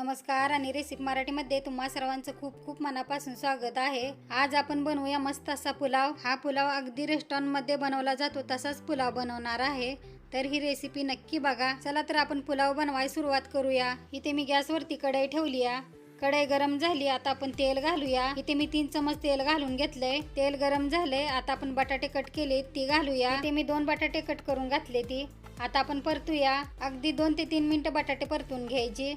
नमस्कार आणि रेसिपी मराठीमध्ये तुम्हा सर्वांचं खूप खूप मनापासून स्वागत आहे. आज आपण बनवूया मस्त असा पुलाव. हा पुलाव अगदी रेस्टॉरंटमध्ये बनवला जातो तसाच पुलाव बनवणार आहे. तर ही रेसिपी नक्की बघा. चला तर आपण पुलाव बनवाय सुरुवात करूया. इथे मी गॅसवरती कढई ठेवली आहे कढई गरम झाली आता आपण तेल घालूया. इथे मी तीन चमच तेल घालून घेतलंय. तेल गरम झालंय आता आपण बटाटे कट केले ती घालूया. इथे मी दोन बटाटे कट करून घातले ती. आता आपण परतूया. अगदी दोन ते तीन मिनिटं बटाटे परतून घ्यायची.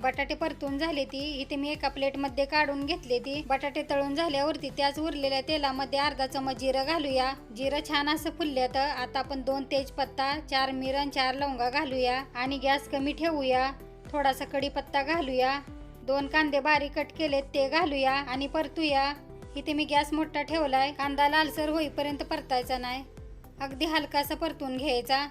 बटाटे परतून झाले ती. इथे मी एका प्लेटमध्ये काढून घेतले ती. बटाटे तळून झाल्यावरती त्याच उरलेल्या तेलामध्ये अर्धा चमच जिरं घालूया. जिरं छान असं फुलल्यात आता आपण दोन तेजपत्ता चार मिरण चार लवंगा घालूया आणि गॅस कमी ठेवूया. थोडासा कढीपत्ता घालूया. दोन कांदे बारीक कट केलेत ते घालूया आणि परतूया. इथे मी गॅस मोठा ठेवलाय. कांदा लालसर होईपर्यंत परतायचा नाही. अगदी हलकासा परतून घ्यायचा.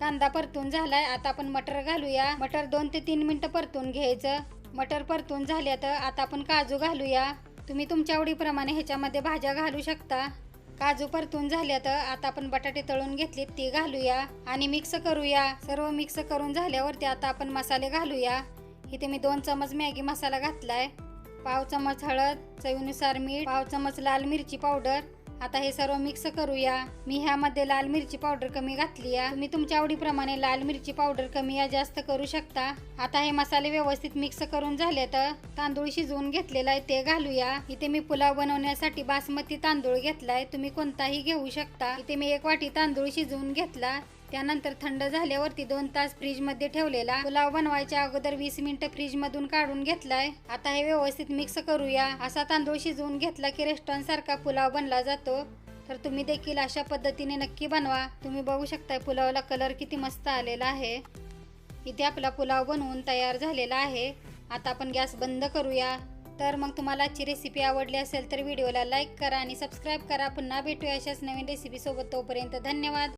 कांदा परतून झालाय. आता आपण मटर घालूया. मटर दोन ते तीन मिनटं परतून घ्यायचं. मटर परतून झाल्या तर आता आपण काजू घालूया. तुम्ही तुमच्या आवडीप्रमाणे ह्याच्यामध्ये भाज्या घालू शकता. काजू परतून झाल्या तर आता आपण बटाटे तळून घेतले ती घालूया. आणि मिक्स करूया. सर्व मिक्स करून झाल्यावरती आता आपण मसाले घालूया. इथे मी दोन चमच मॅगी मसाला घातलाय. पाव चमच हळद चवीनुसार मीठ पाव चमच लाल मिरची पावडर. आता हे सर्व मिक्स करूया. मी ह्यामध्ये लाल मिरची पावडर कमी घातली आहे तुम्ही तुमच्या आवडीप्रमाणे लाल मिरची पावडर कमी या जास्त करू शकता. आता हे मसाले व्यवस्थित मिक्स करून झाले तर तांदूळ शिजवून घेतलेला आहे ते घालूया. इथे मी पुलाव बनवण्यासाठी बासमती तांदूळ घेतलाय. तुम्ही कोणताही घेऊ शकता. इथे मी एक वाटी तांदूळ शिजवून घेतला. त्यानंतर थंड झाल्यावरती दोन तास फ्रीजमध्ये ठेवलेला. पुलाव बनवायच्या अगोदर वीस मिनिटं फ्रीज मधून काढून घेतलाय. आता हे व्यवस्थित मिक्स करूया. असा तांदूळ शिजवून घेतला की रेस्टॉरंट सारखा पुलाव बनला जातो. तर तुम्ही देखील अशा पद्धतीने नक्की बनवा. तुम्ही बघू शकताय पुलावला कलर किती मस्त आलेला आहे. इथे आपला पुलाव बनवून तयार झालेला आहे. आता आपण गॅस बंद करूया. तर मग तुम्हाला आजची रेसिपी आवडली असेल तर व्हिडिओला लाईक करा आणि सबस्क्राईब करा. पुन्हा भेटूया अशाच नवीन रेसिपीसोबत तोपर्यंत धन्यवाद.